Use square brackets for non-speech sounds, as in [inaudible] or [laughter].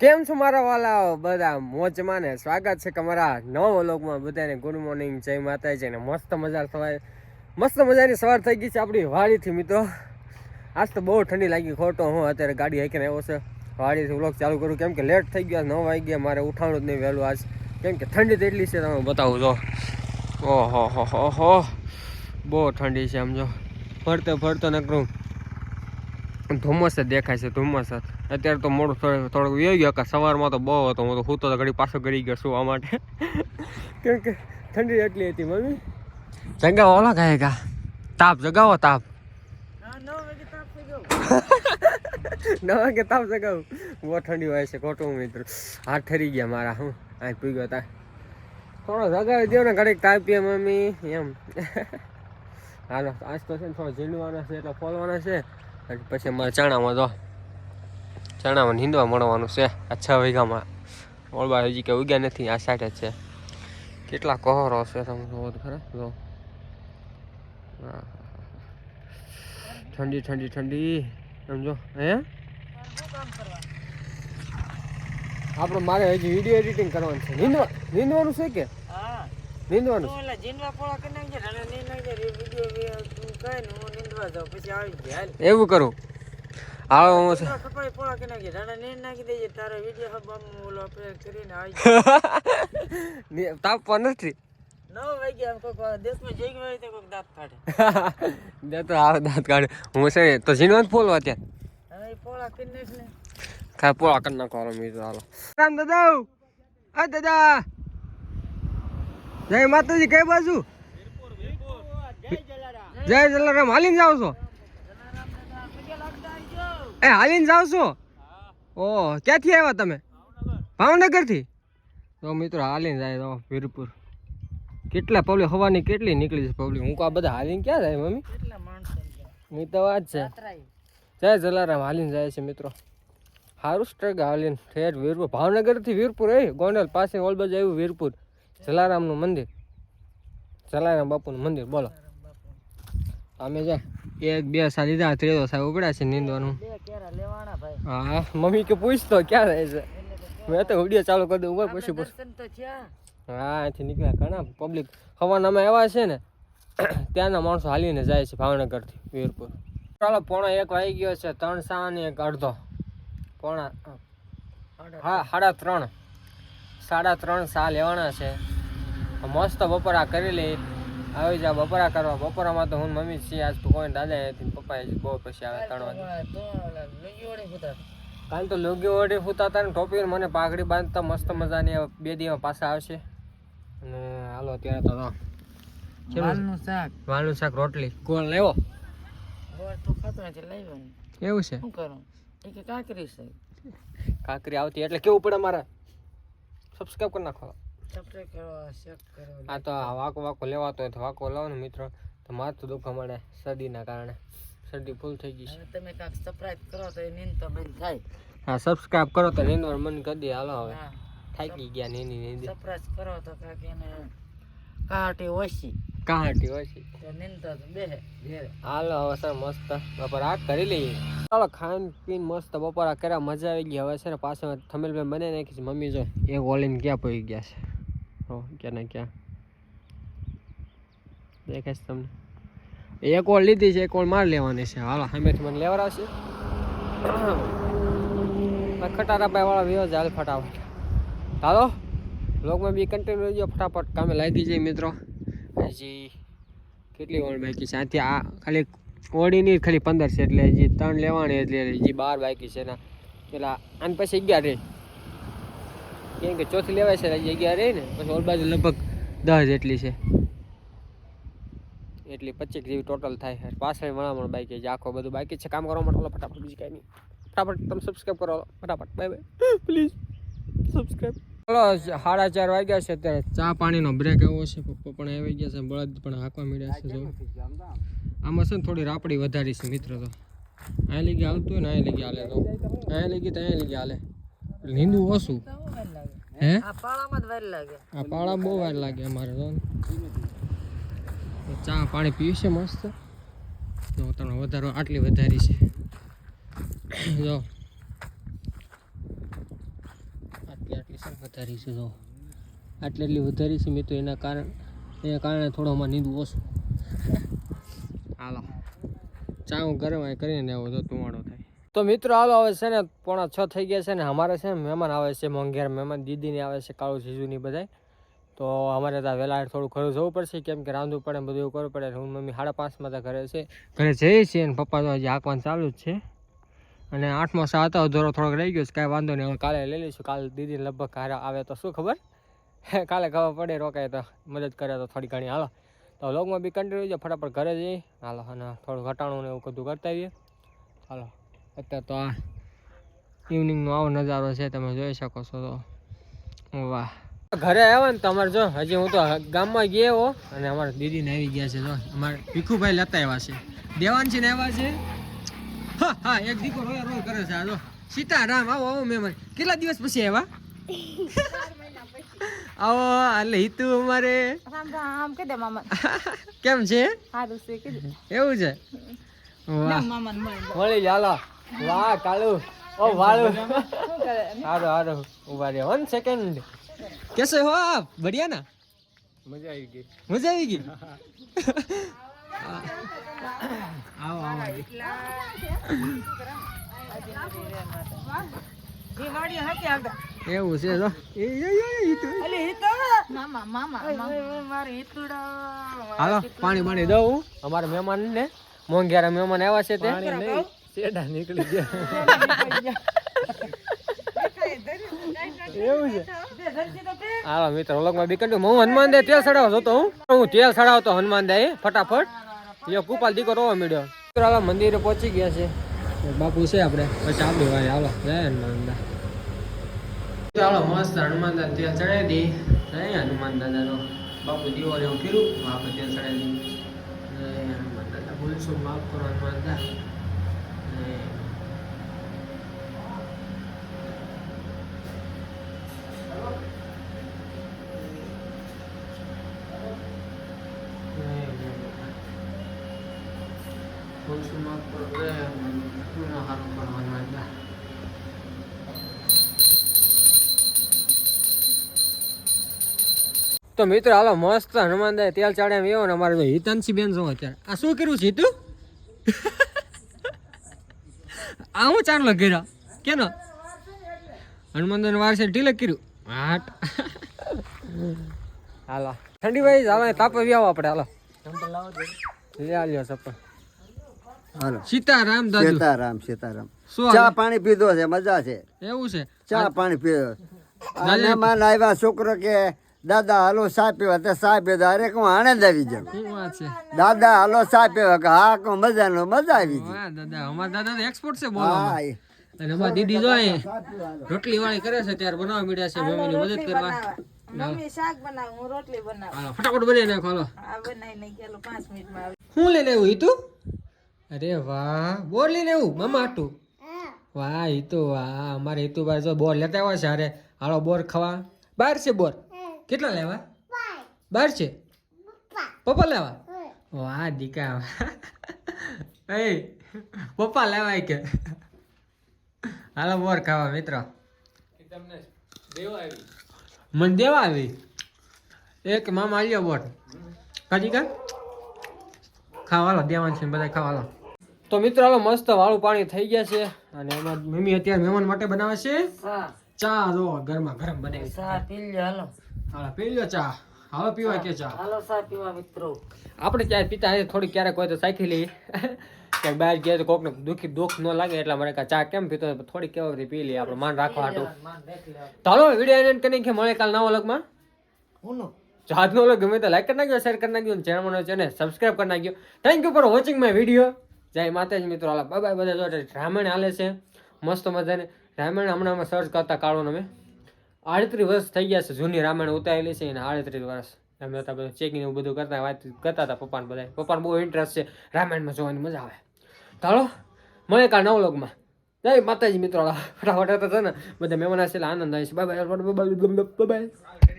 કેમ છો મારા વાલા બધા મોજમાં ને સ્વાગત છે તમારા નવા વ્લોગમાં. બધાને ગુડ મોર્નિંગ જય માતાજી ને મસ્ત મજા સવારે મસ્ત મજાની સવાર થઈ ગઈ છે આપણી વાડીથી મિત્રો. આજ તો બહુ ઠંડી લાગી ખોટો. હું અત્યારે ગાડી હાકીને આવ્યો છે. વાડીથી વ્લોગ ચાલુ કરું. કેમ કે લેટ થઈ ગયા, નવ વાગી ગયા મારે ઉઠાણું જ નહીં વહેલું આજ. કેમ કે ઠંડી એટલી છે, તમે બતાવું જો. ઓહો, હો બહુ ઠંડી છે સમજો ફરતો ફરતો નકરું. ધુમ્મસ જ દેખાય છે, ધુમ્મસ જ. અત્યારે તો મોડું થોડું થોડુંક વહી ગયો કે સવારમાં તો બહુ હતો. હું તો હું તો ઘડી પાછો કરી ગયો સુવા માટે. કેમ કે ઠંડી એટલી હતી મમ્મી? જગાવો ઓલા કહે કા તાપ જગાવો તાપ. નવ વાગે તાપ [laughs] જગાવું. બહુ ઠંડી હોય છે ખોટું મિત્ર. હાથ ઠરી ગયા મારા હું આ પી ગયો તા થોડો જગાવી દો ને ઘડીક તાપીએ મમ્મી. એમ. [laughs] હાલો આજ તો છે ને થોડો ઝીંડવાના છે એટલે ફોલવાના છે. પછી અમારે ચણામાં જો. ચણામાં નીંદવા મળવાનું છે. આ છ વીઘામાં. ઓળબા હજી કે ઉગ્યા નથી આ સાઈડ છે. કેટલા કહોરો છે તમે જોવો ખરા? જો. ઠંડી ઠંડી ઠંડી. સમજો હે આપણે મારે હજી વીડિયો એડિટિંગ કરવાનું છે. નીંદવા નીંદવાનું છે કે? નીંદવાનું ઓલા જીનવા પોળા કરી નાખજે અને નીંદ નાખજે રે વિડિયો તું કહે ને હું નીંદવા જાઉં પછી આવી જાય. એવું કરું? આવો હું છે. પોળા કરી નાખજે? અને નીંદ નાખી દેજે તારો વિડિયો હબ આમ ઓલો આપણે કરીને આવી જાય [laughs] ની- તાપવા નથી. નવ વાગ્યા આમ કોઈક દેશમાં જઈ ગયો હોય તો દાંત કાઢે. [laughs] દે તો આવે દાંત કાઢે હું છે તો ઝીણવા જ ફોલવા ત્યાં હવે પોળા કરી નાખ ને. પોળા કરી નાખો હાલો મિત્રો હાલો. રામ દાદા આ દાદા. જય માતાજી કઈ બાજુ? જય જલારામ. હાલીને જાવ છો? એ હાલીને જાવ છો? ઓ ક્યાંથી આવ્યા તમે? ભાવનગરથી તો મિત્રો હાલીને જાય તો વીરપુર. કેટલા પબ્લિક હવાની કેટલી નીકળી છે પબ્લિક હું આ બધા હાલીને ક્યાં જાય મમ્મી? એ તો વાત છે. જય જલારામ હાલીને જાય છે મિત્રો. સારું સ્ટ્રગ હાલીને ઠેર વીરપુર. ભાવનગરથી વીરપુર એ ગોંડલ પાસે ઓલબજ આવ્યું વીરપુર. જલારામનું મંદિર. જલારામ બાપુનું મંદિર બોલો. અમે જા એક બે સા લીધા ત્રીજો સા ઉપડા છે નીંદવાનું. લેવાના હા મમ્મી કે પૂછતો ક્યાં રહે છે મેં તો વીડિયો ચાલુ કરી દઉં ઉપર પછી પૂછ. હા અહીંથી નીકળ્યા ઘણા પબ્લિક હવાનામાં એવા છે ને [clears throat] ત્યાંના માણસો હાલીને જાય છે ભાવનગરથી વીરપુર. ચાલો પોણા એક વાગી ગયો છે ત્રણ સા અને એક અડધો. પોણા હા સાડા ત્રણ. સાડા ત્રણ સા લેવાના છે. મસ્ત બપોરા કરી લઈ આવી જા બપોરા કરવા બપોરામાં તો હું મમ્મી છીએ. આજ તો કોઈ દાદા નથી પપ્પા બહુ પછી આવે ત્રણ વાગે. કાલ તો લુંગી ઓઢી ફૂતાતા ને ટોપી મને પાઘડી બાંધતા મસ્ત મજાની બે દિવસ પાછા આવશે. અને હાલો અત્યારે તો વાલનું શાક. શાક રોટલી. ગોળ લેવો? ગોળ તો ખાતો નથી લાવ્યો એવું છે? શું કરું? કે કાકરી છે. કાકરી આવતી એટલે કેવું પડે મારે? સબસ્ક્રાઈબ કરી નાખો. આ તો આ વાકો વાકો લેવાતો હોય તો વાકો લાવો ને મિત્રો. તો માથું દુખવા મળે શરદીના કારણે. શરદી ફૂલ થઈ ગઈ છે. તમે કાંઈક સબસ્ક્રાઇબ કરો તો એ નીંદ તો બંધ થાય. હા સબસ્ક્રાઇબ કરો તો નીંદ મન કરી દે. હાલો હવે. થાકી ગયા નીની નીંદી. સબસ્ક્રાઇબ કરો તો કાંઈક એને કાટી ઓછી. કાંટી ઓછી. તો નીંદ તો બે હાલો હવે સર મસ્ત. બપોરા કરી લઈએ. ચાલો ખાન પીન મસ્ત બપોરા કર્યા. મજા આવી ગઈ. હવે છે ને પાછો થમેલભાઈ બને નાખી છે. મમ્મી જો એક ઓલીને ક્યાં પડી ગયા છે? ક્યાં ને ક્યાં? દેખાય છે તમને. એક ઓળ લીધી છે એક ઓળ માર લેવાની છે? હાલો સામેથી મને લેવડાવશે. ખટારા ભાઈ વાળા વ્યવ છે હાલ ફટાફટ. હાલો બ્લોગમાં બી કન્ટિન્યુ રહેજો, ફટાફટ કામે લાગી જાય મિત્રો. હજી કેટલી ઓળ બાકી છે? આથી આ ખાલી ઓળીની ખાલી પંદર છે, એટલે હજી ત્રણ લેવાની એટલે હજી બાર બાકી છે ને પેલા, આને પછી અગિયાર રહી. કેમ કે ચોથી લેવાય છે જગ્યા રહી ને, પછી ઓલ બાજુ લગભગ દસ જેટલી છે. એટલી પચીસ જેવી ટોટલ થાય પાછળ વણામણ બાકી છે, આખો બધું બાકી છે. કામ કરવા માટે ફટાફટ બીજી કાંઈ નહીં. ફટાફટ તમે સબસ્ક્રાઈબ કરો ફટાફટ બાય બાય પ્લીઝ સબસ્ક્રાઈબ ચલો સાડા ચાર વાગ્યા છે અત્યારે. ચા પાણીનો બ્રેક એવો છે, પપ્પા પણ આવી ગયા છે, બળદ પણ હાંકવા મળ્યા છે આમાં છે ને થોડી રાપડી વધારી છે, મિત્ર તો. અહીં લગી હાલતું હોય ને અહીં લગી હાલે તો. અહીં લગી તો અહીં લગી હાલે. નીંદું ઓછું. હે? આ પાળામાં જ વાર લાગે. આ પાળા બહુ વાર લાગે અમારે તો ચા પાણી પીવું છે મસ્ત. તો તમે વધારો આટલી વધારી છે. જો. આટલી આટલી સર વધારી છે જો. આટલી એટલી વધારી છે મેં તો એના કારણ એના કારણે થોડો અમારે નીંદું ઓછું. હાલો. ચા હું ગરમ કરીને આવો તો થાય. તો મિત્રો હાલો આવે છે ને પોણા છ થઈ ગયા છે ને અમારે છે મહેમાન આવે છે, મોંઘેર મહેમાન, દીદીની આવે છે, કાળુ જીજુની બધાય. તો અમારે ત્યાં વહેલા થોડું ઘરે જવું પડશે, કેમ કે રાંધવું પડે બધું એવું કરવું પડે. હું મમ્મી સાડા પાંચમાં ત્યાં ઘરે છે. ઘરે જઈએ છીએ અને પપ્પા તો હજી આંખવાનું ચાલુ જ છે. અને આઠમો સા હતા ધોરો થોડોક રહી ગયો છે, કાંઈ વાંધો નહીં, હવે કાલે લઈ લઈશું. કાલે દીદી લગભગ ઘરે આવે તો શું ખબર? [laughs] કાલે ખબર પડે, રોકાય તો મદદ કરે તો થોડી ઘણી. હાલો, તો લોગમાં બી કન્ટિન્યુ છે ફટાફટ ઘરે જઈએ. હાલો, અને થોડું ઘટાણું ને એવું બધું કરતા આવીએ હાલો. અત્યારે તો આ ઇવનિંગનો આવો નજારો છે તમે જોઈ શકો છો તો. વાહ. ઘરે આવ્યો ને તમારે જો હજી હું તો ગામમાં ગયો અને અમારા દીદીને આવી ગયા છે જો. અમારે ભીખુભાઈ લેતા આવ્યા છે. દેવાનસિંહ આવ્યા છે. હા હા એક દીકરો રોય રોય કરે છે. આ જો સીતારામ આવો આવો મહેમાન કેટલા દિવસ પછી આવ્યા? [laughs] આવો એટલે હિતુ અમારે. રામ રામ કે દે મામા. [laughs] કેમ છે? સારું છે કે એવું છે? મળે. ચાલો વાહ કાલુ. ઓ વાળું શું હારો હારો. ઊભા રહ્યો વન સેકન્ડ કેસે હો આપ? બઢિયા ના? મજા આવી ગઈ. મજા આવી ગઈ? આવો આવો. એવું છે તો. મામા મામા હાલો પાણી પાણી દઉં. અમારા મહેમાન ને મોંઘિયારા મહેમાન આવ્યા છે તે. સેડા નીકળી ગયા. એવું છે? આવા મિત્રો વ્લોગમાં બી હું હનુમાન દે તેલ ચડાવતો હતો હું. હું તેલ ચડાવતો હનુમાન દે ફટાફટ. એ કુપાલ દીકો રોવા મળ્યો મિત્રો આવા મંદિરે પહોંચી ગયા છે. બાપુ છે આપણે. પછી આપણે વાય હાલો જય હનુમાન દા ચાલો મસ્ત હનુમાન દા તેલ ચડાવી દી. જય હનુમાન દાદાનો બાપુ દીવો એવું કર્યું. આપણે તેલ ચડાવી દીધું. જય હનુમાન દાદા બોલશું માફ કરો હનુમાન દા જય તો મિત્રો હાલો મસ્ત હનુમાન દાય તેલ ચાડે એવો ને અમારે હિતાંશી બેન શું અત્યારે. આ શું કર્યું છે તું આ હું ચાંદલો કર્યા? કેનો? હનુમાન દાય વાર છે ઢીલક કર્યું. હાટ. હાલો. ઠંડી ભાઈ હાલો તાપે વ્યાવો આપણે હાલો. લે આલ્યો ચપ્પલ હાલો. સીતારામ દાદુ. સીતારામ સીતારામ. શું ચા પાણી પીધો છે મજા છે. એવું છે. ચા પાણી પીધો. અને માન આવ્યા છોકરો કે દાદા હાલો ચા પીવા તે ચા પીધો અરે હું આણંદ આવી જાઉં છે? દાદા હાલો ચા પીવા કે હા કહું મજાનો મજા આવી જાય દાદા અમારા દાદા તો એક્સપોર્ટ છે હા બોલવામાં અને અમારા દીદી જો રોટલી વાળી કરે છે ત્યારે બનાવવા મળ્યા છે મમ્મીની મદદ કરવા. મમ્મી શાક બનાવ હું રોટલી બનાવ. હાલો ફટાફટ બનાવી નાખો હાલો. આ બનાવી નહીં ચાલો પાંચ મિનિટમાં આવી. લઈને આવ્યું હિતુ અરે વાહ બોર લઈને આવ્યું મામા આટું. વાહ હિતુ વાહ અમારે હિતુ બાર જો બોર લેતા આવ્યા છે અરે હાલો બોર ખાવા. બહાર છે બોર. કેટલા લેવા? બાર. છે? પપ્પા. લેવા? વાહ દીકા એ પપ્પા લેવાય કે. હાલો બોર ખાવા મિત્રો. મને દેવા આવી? એક મામા આલ્યો બોટ કાજી કા? ખાવાલો દેવાન છે ને બધા ખાવાલો તો મિત્રો હાલો મસ્ત વાળું પાણી થઈ ગયા છે. અને એમાં મમ્મી અત્યારે મહેમાન માટે બનાવે છે. ચા જો ગરમા ગરમ બનાવી ચા પી લ્યો હાલો. હાલો પી લ્યો ચા. હાલો પીવાય કે ચા? હાલો સા પીવા મિત્રો. આપણે ચા પીતા હે થોડી ક્યારેક હોય તો સાખી લઈએ. ક્યાંક બહાર ગયા તો કોકને દુખી દુઃખ ન લાગે એટલા માટે કા ચા કેમ પીતો? થોડી કેવાથી પી લઈએ આપણે માન રાખવા હાટું. હાલો વીડિયો એન્ડ કરીને કે મળે કાલ નવા લગમાં આજનો વ્લોગ ગમે તો લાઈક કરી નાખ્યો શેર કરી નાખ્યો ચેનલ મને છે ને સબસ્ક્રાઇબ કરી નાખ્યો thank you for watching my video જય માતાજી મિત્રો હાલો બાય બાય બધા જો રામાયણ હાલે છે મસ્ત મજાને. રામાયણ હમણાં અમે સર્ચ કરતા કાળો અમે. આડત્રીસ વર્ષ થઈ ગયા છે, જૂની રામાયણ ઉતારેલી છે અને આડત્રીસ વર્ષ. અમે હતા બધું ચેકિંગ એવું બધું કરતા વાત કરતા હતા પપ્પાને બધા પપ્પાને બહુ ઇન્ટરેસ્ટ છે, રામાયણમાં જોવાની મજા આવે. ચાલો મળે કાલ નવલોકમાં જય માતાજી મિત્રો. ફટાફટ હતા ને, બધા મહેમાન છે આનંદ આવે છે. Bye bye bye bye